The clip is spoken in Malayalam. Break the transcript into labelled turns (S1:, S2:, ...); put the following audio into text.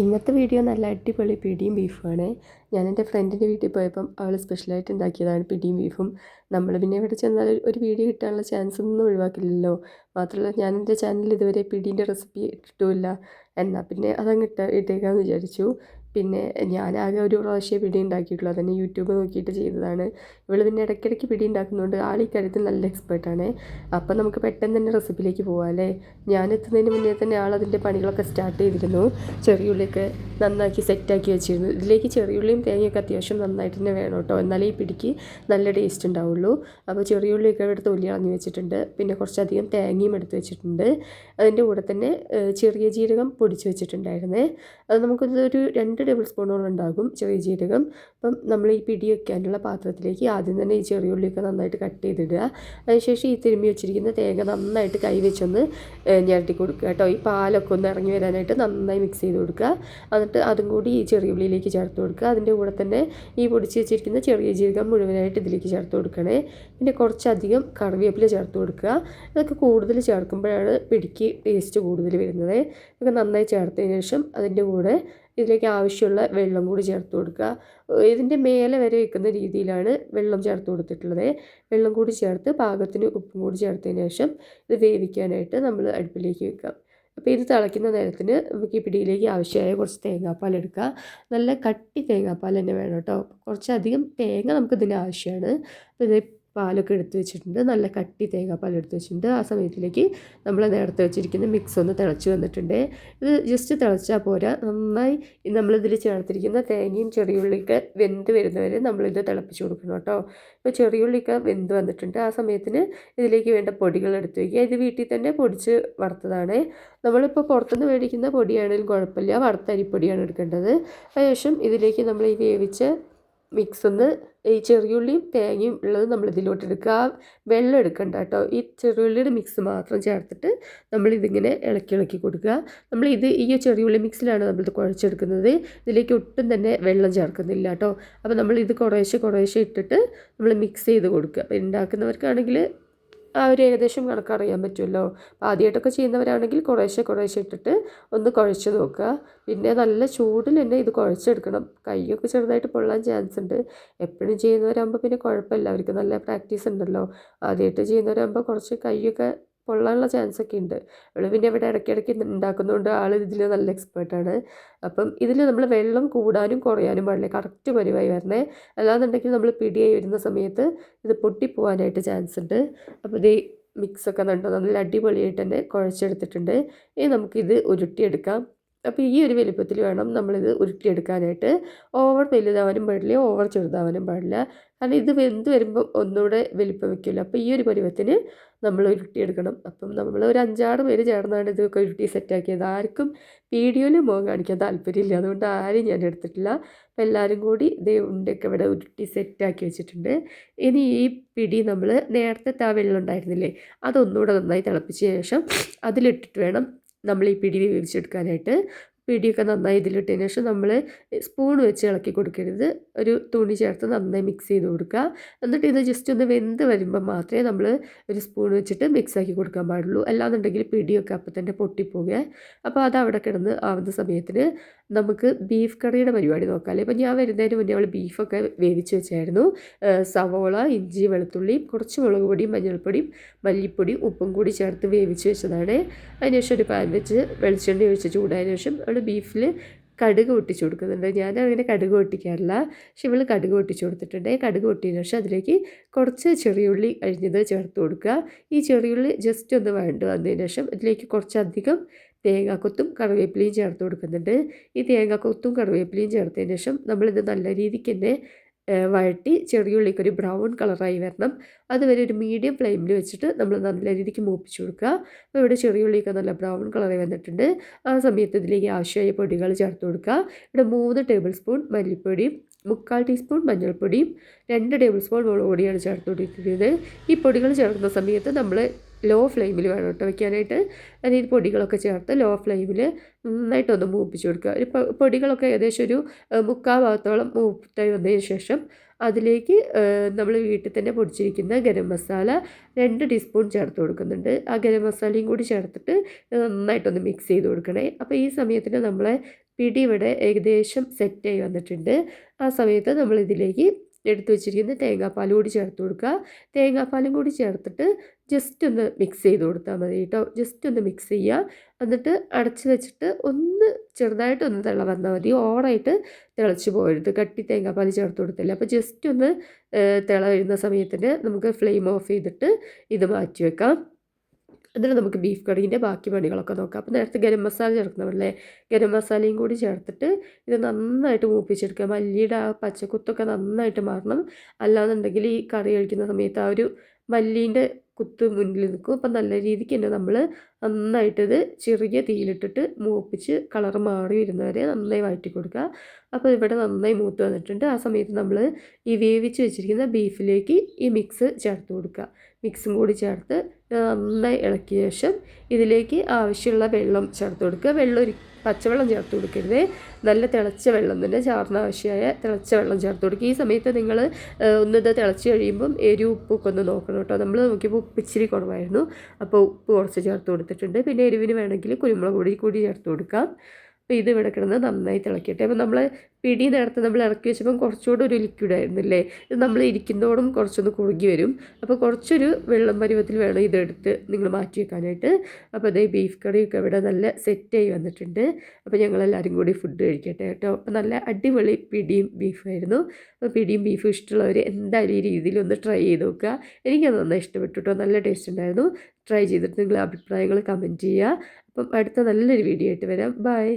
S1: ഇന്നത്തെ വീഡിയോ നല്ല അടിപൊളി പിടിയും ബീഫുമാണ്. ഞാൻ എന്റെ ഫ്രണ്ടിന്റെ വീട്ടിൽ പോയപ്പം അവൾ സ്പെഷ്യലായിട്ട് ഉണ്ടാക്കിയതാണ് പിടിയും ബീഫും. നമ്മൾ പിന്നെ ഇവിടെ ചെന്നാൽ ഒരു വീഡിയോ കിട്ടാനുള്ള ചാൻസ് ഒന്നും ഒഴിവാക്കില്ലല്ലോ. മാത്രമല്ല ഞാൻ എന്റെ ചാനലിൽ ഇതുവരെ പിടീന്റെ റെസിപ്പി ഇട്ടിട്ടുമില്ല. എന്നാൽ പിന്നെ അതങ്ങ് ഇട്ട ഇട്ടേക്കാമെന്ന് വിചാരിച്ചു. പിന്നെ ഞാൻ ഞാനാകെ ഒരു പ്രാവശ്യമേ പിടി ഉണ്ടാക്കിയിട്ടുള്ളൂ. അതന്നെ യൂട്യൂബ് നോക്കിയിട്ട് ചെയ്തതാണ്. ഇവൾ പിന്നെ ഇടയ്ക്കിടയ്ക്ക് പിടി ഉണ്ടാക്കുന്നതുകൊണ്ട് ആൾ ഈ കാര്യത്തിൽ നല്ല എക്സ്പേർട്ടാണ് അപ്പം നമുക്ക് പെട്ടെന്ന് തന്നെ റെസിപ്പിയിലേക്ക് പോകാം അല്ലേ? ഞാൻ എത്തുന്നതിന് മുന്നേ തന്നെ ആൾ അതിന്റെ പണികളൊക്കെ സ്റ്റാർട്ട് ചെയ്തിരുന്നു. ചെറിയുള്ളിയൊക്കെ നന്നാക്കി സെറ്റാക്കി വെച്ചിരുന്നു. ഇതിലേക്ക് ചെറിയുള്ളിയും തേങ്ങയൊക്കെ അത്യാവശ്യം നന്നായിട്ട് തന്നെ വേണം കേട്ടോ. എന്നാലേ ഈ പിടിക്ക് നല്ല ടേസ്റ്റ് ഉണ്ടാവുള്ളൂ. അപ്പോൾ ചെറിയുള്ളിയൊക്കെ എടുത്ത് തൊലി കളഞ്ഞ് വെച്ചിട്ടുണ്ട്. പിന്നെ കുറച്ചധികം തേങ്ങയും എടുത്ത് വെച്ചിട്ടുണ്ട്. അതിന്റെ കൂടെ തന്നെ ചെറിയ ജീരകം പൊടിച്ച് വെച്ചിട്ടുണ്ടായിരുന്നേ. അത് നമുക്കിതൊരു രണ്ട് ടേബിൾ സ്പൂണോളം ഉണ്ടാകും ചെറിയ ജീരകം. അപ്പം നമ്മൾ ഈ പിടി വെക്കാനുള്ള പാത്രത്തിലേക്ക് ആദ്യം തന്നെ ഈ ചെറിയ ഉള്ളിയൊക്കെ നന്നായിട്ട് കട്ട് ചെയ്തിടുക. അതിനുശേഷം ഈ തിരുമ്മി വെച്ചിരിക്കുന്ന തേങ്ങ നന്നായിട്ട് കൈ വെച്ചൊന്ന് ഞരട്ടി കൊടുക്കുക കേട്ടോ. ഈ പാലൊക്കെ ഒന്ന് ഇറങ്ങി വരാനായിട്ട് നന്നായി മിക്സ് ചെയ്ത് കൊടുക്കുക. എന്നിട്ട് അതും കൂടി ഈ ചെറിയ ഉള്ളിയിലേക്ക് ചേർത്ത് കൊടുക്കുക. അതിന്റെ കൂടെ തന്നെ ഈ പൊടിച്ച് വെച്ചിരിക്കുന്ന ചെറിയ ജീരകം മുഴുവനായിട്ട് ഇതിലേക്ക് ചേർത്ത് കൊടുക്കണേ. പിന്നെ കുറച്ചധികം കറിവേപ്പില ചേർത്ത് കൊടുക്കുക. ഇതൊക്കെ കൂടുതൽ ചേർക്കുമ്പോഴാണ് പിടിക്ക് ടേസ്റ്റ് കൂടുതൽ വരുന്നത്. ഇതൊക്കെ നന്നായി ചേർത്തതിന് ശേഷം അതിന്റെ കൂടെ ഇതിലേക്ക് ആവശ്യമുള്ള വെള്ളം കൂടി ചേർത്ത് കൊടുക്കുക. ഇതിന്റെ മേലെ വരെ വെക്കുന്ന രീതിയിലാണ് വെള്ളം ചേർത്ത് കൊടുത്തിട്ടുള്ളത്. വെള്ളം കൂടി ചേർത്ത് പാകത്തിന് ഉപ്പും കൂടി ചേർത്തതിന് ശേഷം ഇത് വേവിക്കാനായിട്ട് നമ്മൾ അടുപ്പിലേക്ക് വെക്കാം അപ്പോൾ ഇത് തിളയ്ക്കുന്ന നേരത്തിന് നമുക്ക് ഈ പിടിയിലേക്ക് ആവശ്യമായ കുറച്ച് തേങ്ങാപ്പാൽ എടുക്കുക. നല്ല കട്ടി തേങ്ങാപ്പാൽ തന്നെ വേണം കേട്ടോ. കുറച്ചധികം തേങ്ങ നമുക്കിതിന് ആവശ്യമാണ്. അപ്പോൾ ഇത് പാലൊക്കെ എടുത്തു വെച്ചിട്ടുണ്ട്. നല്ല കട്ടി തേങ്ങാപ്പാൽ എടുത്ത് വെച്ചിട്ടുണ്ട്. ആ സമയത്തിലേക്ക് നമ്മൾ നേരത്തെ വെച്ചിരിക്കുന്ന മിക്സ് ഒന്ന് തിളച്ച് വന്നിട്ടുണ്ട്. ഇത് ജസ്റ്റ് തിളച്ചാൽ പോരാ. നന്നായി നമ്മളിതിൽ ചേർത്തിരിക്കുന്ന തേങ്ങയും ചെറിയുള്ളിയൊക്കെ വെന്ത് വരുന്നവരെ നമ്മളിത് തിളപ്പിച്ച് കൊടുക്കണം കേട്ടോ. ഇപ്പോൾ ചെറിയുള്ളിയൊക്കെ വെന്ത് വന്നിട്ടുണ്ട്. ആ സമയത്തിന് ഇതിലേക്ക് വേണ്ട പൊടികൾ എടുത്ത് വയ്ക്കുക ഇത് വീട്ടിൽ തന്നെ പൊടിച്ച് വറുത്തതാണ്. നമ്മളിപ്പോൾ പുറത്തുനിന്ന് മേടിക്കുന്ന പൊടിയാണെങ്കിലും കുഴപ്പമില്ല. വറുത്ത അരിപ്പൊടിയാണ് എടുക്കേണ്ടത്. അതിനുശേഷം ഇതിലേക്ക് നമ്മൾ ഈ വേവിച്ച മിക്സ് ഒന്ന് ഈ ചെറിയുള്ളിയും തേങ്ങയും ഉള്ളത് നമ്മൾ ഇതിലോട്ട് എടുക്കുക ആ വെള്ളം എടുക്കണ്ട കേട്ടോ. ഈ ചെറിയുള്ളിയുടെ മിക്സ് മാത്രം ചേർത്തിട്ട് നമ്മൾ ഇതിങ്ങനെ ഇളക്കി ഇളക്കി കൊടുക്കുക. നമ്മൾ ഇത് ഈ ചെറിയുള്ളി മിക്സിലാണ് നമ്മളിത് കുഴച്ചെടുക്കുന്നത്. ഇതിലേക്ക് ഒട്ടും തന്നെ വെള്ളം ചേർക്കുന്നില്ല കേട്ടോ. അപ്പോൾ നമ്മൾ ഇത് കുറേശ്ശെ കുറേശ്ശെ ഇട്ടിട്ട് നമ്മൾ മിക്സ് ചെയ്ത് കൊടുക്കുക. അപ്പോൾ ഉണ്ടാക്കുന്നവർക്കാണെങ്കിൽ ആ ഒരു ഏകദേശം കണക്കറിയാൻ പറ്റുമല്ലോ. ആദ്യമായിട്ടൊക്കെ ചെയ്യുന്നവരാണെങ്കിൽ കുറേശ്ശെ കുറേശ്ശെ ഇട്ടിട്ട് ഒന്ന് കുഴച്ച് നോക്കുക. പിന്നെ നല്ല ചൂടിൽ തന്നെ ഇത് കുഴച്ചെടുക്കണം. കൈയൊക്കെ ചെറുതായിട്ട് പൊള്ളാൻ ചാൻസ് ഉണ്ട്. എപ്പോഴും ചെയ്യുന്നവരാകുമ്പോൾ പിന്നെ കുഴപ്പമില്ല. അവർക്ക് നല്ല പ്രാക്ടീസ് ഉണ്ടല്ലോ. ആദ്യമായിട്ട് ചെയ്യുന്നവരാകുമ്പോൾ കുറച്ച് കൈയൊക്കെ പൊള്ളാനുള്ള ചാൻസ് ഒക്കെ ഉണ്ട് അവൾ പിന്നെ ഇവിടെ ഇടയ്ക്കിടയ്ക്ക് ഉണ്ടാക്കുന്നതുകൊണ്ട് ആൾ ഇതിൽ നല്ല എക്സ്പേർട്ടാണ്. അപ്പം ഇതിൽ നമ്മൾ വെള്ളം കൂടാനും കുറയാനും പാടില്ല? കറക്റ്റ് പരിവായി വരണേ. അല്ലാന്നുണ്ടെങ്കിൽ നമ്മൾ പിടിയായി വരുന്ന സമയത്ത് ഇത് പൊട്ടിപ്പോവാനായിട്ട് ചാൻസ് ഉണ്ട് അപ്പോൾ ഇത് മിക്സൊക്കെ കണ്ടോ നല്ല അടിപൊളിയായിട്ട് തന്നെ കുഴച്ചെടുത്തിട്ടുണ്ട്. ഇനി നമുക്കിത് ഉരുട്ടിയെടുക്കാം. അപ്പോൾ ഈ ഒരു വലിപ്പത്തിൽ വേണം നമ്മളിത് ഉരുട്ടിയെടുക്കാനായിട്ട്. ഓവർ വലുതാവാനും പാടില്ല ഓവർ ചെറുതാവാനും പാടില്ല. കാരണം ഇത് വെന്ത് വരുമ്പോൾ ഒന്നുകൂടെ വലിപ്പം വെക്കില്ല അപ്പോൾ ഈ ഒരു പരുവത്തിന് നമ്മൾ ഉരുട്ടിയെടുക്കണം. അപ്പം നമ്മൾ ഒരു അഞ്ചാറ് പേര് ചേർന്നാണ് ഇതൊക്കെ ഉരുട്ടി സെറ്റാക്കിയത്. ആർക്കും വീഡിയോയിൽ മുഖം കാണിക്കാൻ താല്പര്യമില്ല. അതുകൊണ്ട് ആരും ഞാൻ എടുത്തിട്ടില്ല. അപ്പോൾ എല്ലാവരും കൂടി ഇതേ ഉണ്ടൊക്കെ ഇവിടെ ഉരുട്ടി സെറ്റാക്കി വെച്ചിട്ടുണ്ട്. ഇനി ഈ പിടി നമ്മൾ നേരത്തെ ആ വെള്ളം ഉണ്ടായിരുന്നില്ലേ അതൊന്നുകൂടെ നന്നായി തിളപ്പിച്ച ശേഷം അതിലിട്ടിട്ട് വേണം നമ്മൾ ഈ പിടി വേവിച്ചെടുക്കാനായിട്ട് പിടിയൊക്കെ നന്നായി ഇതിലിട്ടതിന് ശേഷം നമ്മൾ സ്പൂൺ വെച്ച് ഇളക്കി കൊടുക്കരുത്. ഒരു തുണി ചേർത്ത് നന്നായി മിക്സ് ചെയ്ത് കൊടുക്കുക. എന്നിട്ട് ഇത് ജസ്റ്റ് ഒന്ന് വെന്ത് വരുമ്പോൾ മാത്രമേ നമ്മൾ ഒരു സ്പൂൺ വെച്ചിട്ട് മിക്സ് ആക്കി കൊടുക്കാൻ പാടുള്ളൂ. അല്ലാന്നുണ്ടെങ്കിൽ പിടിയൊക്കെ അപ്പം തന്നെ പൊട്ടിപ്പോകുക. അപ്പോൾ അത് അവിടെ കിടന്ന് ആവുന്ന സമയത്തിന് നമുക്ക് ബീഫ് കറിയുടെ പരിപാടി നോക്കാം അല്ലേ ഇപ്പോൾ ഞാൻ വരുന്നതിന് മുന്നേ അവൾ ബീഫൊക്കെ വേവിച്ച് വെച്ചായിരുന്നു. സവോള ഇഞ്ചി വെളുത്തുള്ളി കുറച്ച് മുളക് പൊടിയും മഞ്ഞൾപ്പൊടിയും മല്ലിപ്പൊടിയും ഉപ്പും കൂടി ചേർത്ത് വേവിച്ച് വെച്ചതാണ്. അതിനുശേഷം ഒരു പാൻ വെച്ച് വെളിച്ചെണ്ണ ഒഴിച്ച് ചൂടായതിനു ശേഷം അവൾ ബീഫിൽ കടുക് പൊട്ടിച്ച് കൊടുക്കുന്നുണ്ട്. ഞാൻ അങ്ങനെ കടുക് പൊട്ടിക്കാറില്ല. പക്ഷെ ഇവൾ കടുക് പൊട്ടിച്ച് കൊടുത്തിട്ടുണ്ട്. കടുക് പൊട്ടിയതിന് ശേഷം അതിലേക്ക് കുറച്ച് ചെറിയുള്ളി അരിഞ്ഞത് ചേർത്ത് കൊടുക്കുക. ഈ ചെറിയുള്ളി ജസ്റ്റ് ഒന്ന് വേണ്ട വന്നതിന് ശേഷം അതിലേക്ക് കുറച്ചധികം തേങ്ങാക്കൊത്തും കറിവേപ്പിലയും ചേർത്ത് കൊടുക്കുന്നുണ്ട്. ഈ തേങ്ങാക്കൊത്തും കറിവേപ്പിലയും ചേർത്തതിന് ശേഷം നമ്മളിത് നല്ല രീതിക്ക് തന്നെ വഴട്ടി ചെറിയുള്ളിക്ക് ഒരു ബ്രൗൺ കളറായി വരണം. അതുവരെ ഒരു മീഡിയം ഫ്ലെയിമിൽ വെച്ചിട്ട് നമ്മൾ നല്ല രീതിക്ക് മൂപ്പിച്ച് കൊടുക്കുക. അപ്പോൾ ഇവിടെ ചെറിയുള്ളിയൊക്കെ നല്ല ബ്രൗൺ കളറായി വന്നിട്ടുണ്ട്. ആ സമയത്ത് ഇതിലേക്ക് ആവശ്യമായ പൊടികൾ ചേർത്ത് കൊടുക്കുക. ഇവിടെ മൂന്ന് ടേബിൾ സ്പൂൺ മല്ലിപ്പൊടിയും മുക്കാൽ ടീസ്പൂൺ മഞ്ഞൾപ്പൊടിയും രണ്ട് ടേബിൾ സ്പൂൺ മുളക് പൊടിയാണ് ചേർത്ത് കൊടുക്കുന്നത് ഈ പൊടികൾ ചേർക്കുന്ന സമയത്ത് നമ്മൾ ലോ ഫ്ലെയിമിൽ വേണം കേട്ടോ വെക്കാനായിട്ട്. അതിന് പൊടികളൊക്കെ ചേർത്ത് ലോ ഫ്ലെയിമിൽ നന്നായിട്ടൊന്ന് മൂപ്പിച്ച് കൊടുക്കുക. ഒരു പൊടികളൊക്കെ ഏകദേശം ഒരു മുക്കാൽ ഭാഗത്തോളം മൂപ്പിട്ടായി വന്നതിന് ശേഷം അതിലേക്ക് നമ്മൾ വീട്ടിൽ തന്നെ പൊടിച്ചിരിക്കുന്ന ഗരം മസാല രണ്ട് ടീസ്പൂൺ ചേർത്ത് കൊടുക്കുന്നുണ്ട്. ആ ഗരം മസാലയും കൂടി ചേർത്തിട്ട് നന്നായിട്ടൊന്ന് മിക്സ് ചെയ്ത് കൊടുക്കണേ. അപ്പോൾ ഈ സമയത്തിന് നമ്മളെ പിടി ഇവിടെ ഏകദേശം സെറ്റായി വന്നിട്ടുണ്ട്. ആ സമയത്ത് നമ്മളിതിലേക്ക് എടുത്തു വെച്ചിരിക്കുന്ന തേങ്ങാപ്പാൽ കൂടി ചേർത്ത് കൊടുക്കുക. തേങ്ങാപ്പാലും കൂടി ചേർത്തിട്ട് ജസ്റ്റ് ഒന്ന് മിക്സ് ചെയ്ത് കൊടുത്താൽ മതി കേട്ടോ. ജസ്റ്റ് ഒന്ന് മിക്സ് ചെയ്യുക എന്നിട്ട് അടച്ച് വെച്ചിട്ട് ഒന്ന് ചെറുതായിട്ടൊന്ന് തിള വന്നാൽ മതി. ഓവറായിട്ട് തിളച്ച് പോകരുത്. കട്ടി തേങ്ങാപ്പാൽ ചേർത്ത് കൊടുത്തില്ല? അപ്പോൾ ജസ്റ്റ് ഒന്ന് തിള വരുന്ന സമയത്തിന് നമുക്ക് ഫ്ലെയിം ഓഫ് ചെയ്തിട്ട് ഇത് മാറ്റി വെക്കാം. എന്നിട്ട് നമുക്ക് ബീഫ് കറിന്റെ ബാക്കി പണികളൊക്കെ നോക്കാം. അപ്പോൾ നേരത്തെ ഗരം മസാല ചേർക്കണമല്ലേ ഗരം മസാലയും കൂടി ചേർത്തിട്ട് ഇത് നന്നായിട്ട് മൂപ്പിച്ചെടുക്കുക. മല്ലിയുടെ ആ പച്ചക്കുത്തൊക്കെ നന്നായിട്ട് മാറണം. അല്ലാന്നുണ്ടെങ്കിൽ ഈ കറി കഴിക്കുന്ന സമയത്ത് ആ ഒരു മല്ലീന്റെ കുത്ത് മുന്നിൽ നിൽക്കും. അപ്പം നല്ല രീതിക്ക് തന്നെ നമ്മൾ നന്നായിട്ടിത് ചെറിയ തീയിലിട്ടിട്ട് മൂപ്പിച്ച് കളർ മാറി വരുന്നവരെ നന്നായി വഴറ്റി കൊടുക്കുക അപ്പോൾ ഇവിടെ നന്നായി മൂത്ത് വന്നിട്ടുണ്ട്. ആ സമയത്ത് നമ്മൾ ഈ വേവിച്ച് വെച്ചിരിക്കുന്ന ബീഫിലേക്ക് ഈ മിക്സ് ചേർത്ത് കൊടുക്കുക. മിക്സും കൂടി ചേർത്ത് നന്നായി ഇളക്കിയ ശേഷം ഇതിലേക്ക് ആവശ്യമുള്ള വെള്ളം ചേർത്ത് കൊടുക്കുക. വെള്ളം ഒരു പച്ചവെള്ളം ചേർത്ത് കൊടുക്കരുത്. നല്ല തിളച്ച വെള്ളം തന്നെ ചാറിന് ആവശ്യമായ തിളച്ച വെള്ളം ചേർത്ത് കൊടുക്കുക. ഈ സമയത്ത് നിങ്ങൾ ഒന്നിത് തിളച്ച് കഴിയുമ്പം എരി ഉപ്പൊക്കെ ഒന്ന് നോക്കണം കേട്ടോ. നമ്മൾ നോക്കിയപ്പോൾ ഉപ്പ് ഇച്ചിരി കുറവായിരുന്നു. അപ്പോൾ ഉപ്പ് കുറച്ച് ചേർത്ത് കൊടുത്തിട്ടുണ്ട്. പിന്നെ എരിവിന് വേണമെങ്കിൽ കുരുമുളക് പൊടി കൂടി ചേർത്ത് കൊടുക്കാം. അപ്പോൾ ഇത് ഇവിടെ കിടന്ന് നന്നായി തിളക്കട്ടെ. അപ്പോൾ നമ്മൾ പിടി നേരത്തെ നമ്മൾ ഇറക്കി വെച്ചപ്പം കുറച്ചുകൂടെ ഒരു ലിക്വിഡ് ആയിരുന്നില്ലേ? ഇത് നമ്മൾ ഇരിക്കുന്നതോടും കുറച്ചൊന്ന് കുറുകി വരും. അപ്പോൾ കുറച്ചൊരു വെള്ളം പരുവത്തിൽ വേണം ഇതെടുത്ത് നിങ്ങൾ മാറ്റി വെക്കാനായിട്ട്. അപ്പോൾ അതേ ബീഫ് കറിയൊക്കെ ഇവിടെ നല്ല സെറ്റായി വന്നിട്ടുണ്ട്. അപ്പോൾ ഞങ്ങളെല്ലാവരും കൂടി ഫുഡ് കഴിക്കട്ടെ കേട്ടോ. അപ്പോൾ നല്ല അടിപൊളി പിടിയും ബീഫായിരുന്നു അപ്പോൾ പിടിയും ബീഫും ഇഷ്ടമുള്ളവർ എന്തായാലും ഈ രീതിയിൽ ഒന്ന് ട്രൈ ചെയ്ത് നോക്കുക. എനിക്കത് നന്നായി ഇഷ്ടപ്പെട്ടു കേട്ടോ. നല്ല ടേസ്റ്റ് ഉണ്ടായിരുന്നു. ട്രൈ ചെയ്തിട്ട് നിങ്ങളുടെ അഭിപ്രായങ്ങൾ കമന്റ് ചെയ്യുക. അപ്പം അടുത്ത നല്ലൊരു വീഡിയോ ആയിട്ട് വരാം. ബൈ